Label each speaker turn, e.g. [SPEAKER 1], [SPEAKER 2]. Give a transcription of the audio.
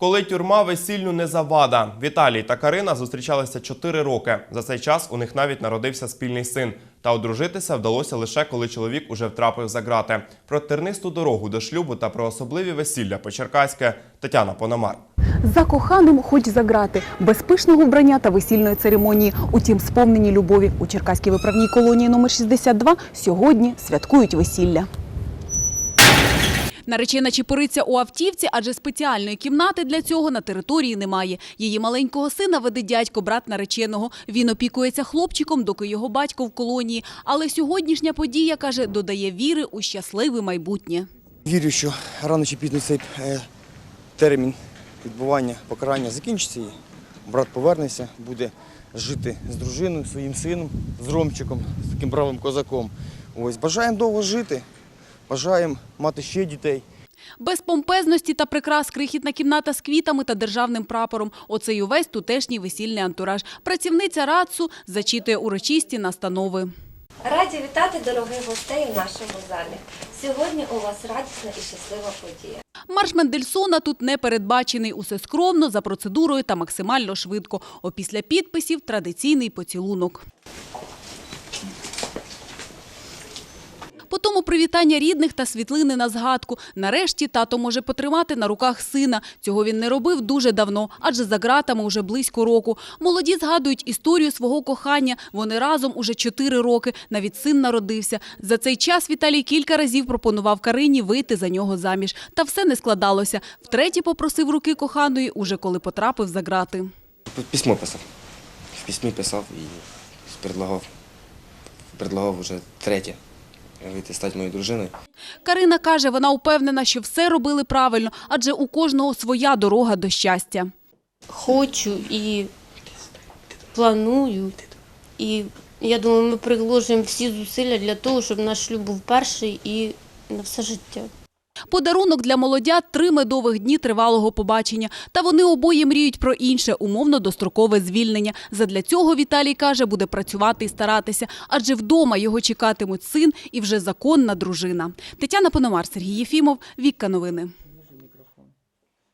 [SPEAKER 1] Коли тюрма весільню не завада. Віталій та Карина зустрічалися 4 роки. За цей час у них навіть народився спільний син. Та одружитися вдалося лише коли чоловік уже втрапив за грати. Про тернисту дорогу до шлюбу та про особливі весілля по-черкаськи Тетяна Пономар.
[SPEAKER 2] За коханим хоч за грати, без пишного вбрання та весільної церемонії. Утім, сповнені любові у Черкаській виправній колонії номер 62 сьогодні святкують весілля. Наречена чепуриться у автівці, адже спеціальної кімнати для цього на території немає. Її маленького сина веде дядько, брат нареченого. Він опікується хлопчиком, доки його батько в колонії. Але сьогоднішня подія, каже, додає віри у щасливе майбутнє.
[SPEAKER 3] Вірю, що рано чи пізно цей е, термін відбування покарання закінчиться брат повернеться, буде жити з дружиною, своїм сином, з Ромчиком, з таким бравим козаком. Ось бажаємо довго жити, бажаємо мати ще дітей.
[SPEAKER 2] Без помпезності та прикрас крихітна кімната з квітами та державним прапором. Оце й увесь тутешній весільний антураж. Працівниця РАЦУ зачитує урочисті настанови.
[SPEAKER 4] Раді вітати дорогих гостей в нашому залі. Сьогодні у вас радісна і щаслива подія.
[SPEAKER 2] Марш Мендельсона тут не передбачений. Усе скромно, за процедурою та максимально швидко. Опісля підписів традиційний поцілунок. Потому привітання рідних та світлини на згадку. Нарешті тато може потримати на руках сина. Цього він не робив дуже давно, адже за ґратами уже близько року. Молоді згадують історію свого кохання. Вони разом уже чотири роки. Навіть син народився. За цей час Віталій кілька разів пропонував Карині вийти за нього заміж. Та все не складалося. Втретє попросив руки коханої, уже коли потрапив за ґрати.
[SPEAKER 5] Письмо писав. В письмі писав і предлагав, предлагав вже третє вийти стати моєю дружиною.
[SPEAKER 2] Карина каже, вона впевнена, що все робили правильно, адже у кожного своя дорога до щастя.
[SPEAKER 6] хочу і планую. І я думаю, ми приложимо всі зусилля для того, щоб наш шлюб був перший і на все життя.
[SPEAKER 2] Подарунок для молодят – три медових дні тривалого побачення. Та вони обоє мріють про інше – умовно дострокове звільнення. Задля цього, Віталій каже, буде працювати і старатися. Адже вдома його чекатимуть син і вже законна дружина. Тетяна Пономар, Сергій Єфімов, Вікка Новини.